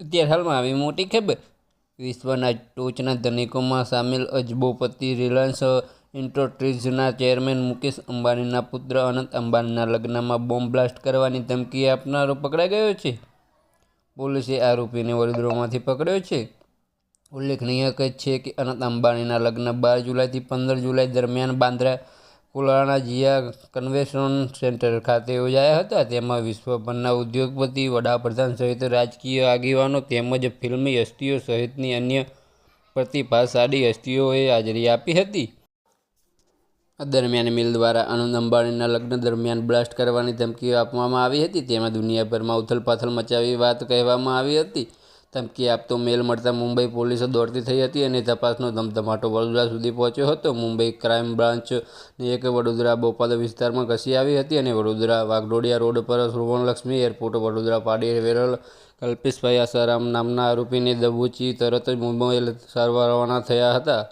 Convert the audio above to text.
અત્યારે હાલમાં આવી મોટી ખબર? વિશ્વના ટોચના ધનિકોમાં સામેલ અજબોપતિ રિલાયન્સ ઇન્ડસ્ટ્રીઝના ચેરમેન મુકેશ અંબાણીના પુત્ર અનંત અંબાણીના લગ્નમાં બોમ્બ બ્લાસ્ટ કરવાની ધમકી આપનારો પકડાઈ ગયો છે. પોલીસે આરોપીને વડોદરામાંથી પકડ્યો છે. ઉલ્લેખનીય છે કે અનંત અંબાણીના લગ્ન બાર જુલાઈથી પંદર જુલાઈ દરમિયાન બાંદ્રા કુલાણા જિયા કન્વેન્શન સેન્ટર ખાતે યોજાયા હતા. તેમાં વિશ્વભરના ઉદ્યોગપતિ, વડાપ્રધાન સહિત રાજકીય આગેવાનો તેમજ ફિલ્મી હસ્તીઓ સહિતની અન્ય પ્રતિભાશાળી હસ્તીઓએ હાજરી આપી હતી. દરમિયાન મિલ દ્વારા આનંદ અંબાણીના લગ્ન દરમિયાન બ્લાસ્ટ કરવાની ધમકીઓ આપવામાં આવી હતી. તેમાં દુનિયાભરમાં ઉથલપાથલ મચાવી વાત કહેવામાં આવી હતી. ધમકી આપતો મેલ મળતા મુંબઈ પોલીસે દોડતી થઈ હતી અને તપાસનો ધમધમાટો વડોદરા સુધી પહોંચ્યો હતો. મુંબઈ ક્રાઇમ બ્રાન્ચની એક વડોદરા બોપાલ વિસ્તારમાં ઘસી આવી હતી અને વડોદરા વાઘડોડિયા રોડ પર સુવર્ણલક્ષ્મી એરપોર્ટ વડોદરા પાડી વેરલ કલ્પેશભાઈ આસારામ નામના આરોપીને દબોચી તરત જ મુંબઈ સારવાર રવાના થયા હતા.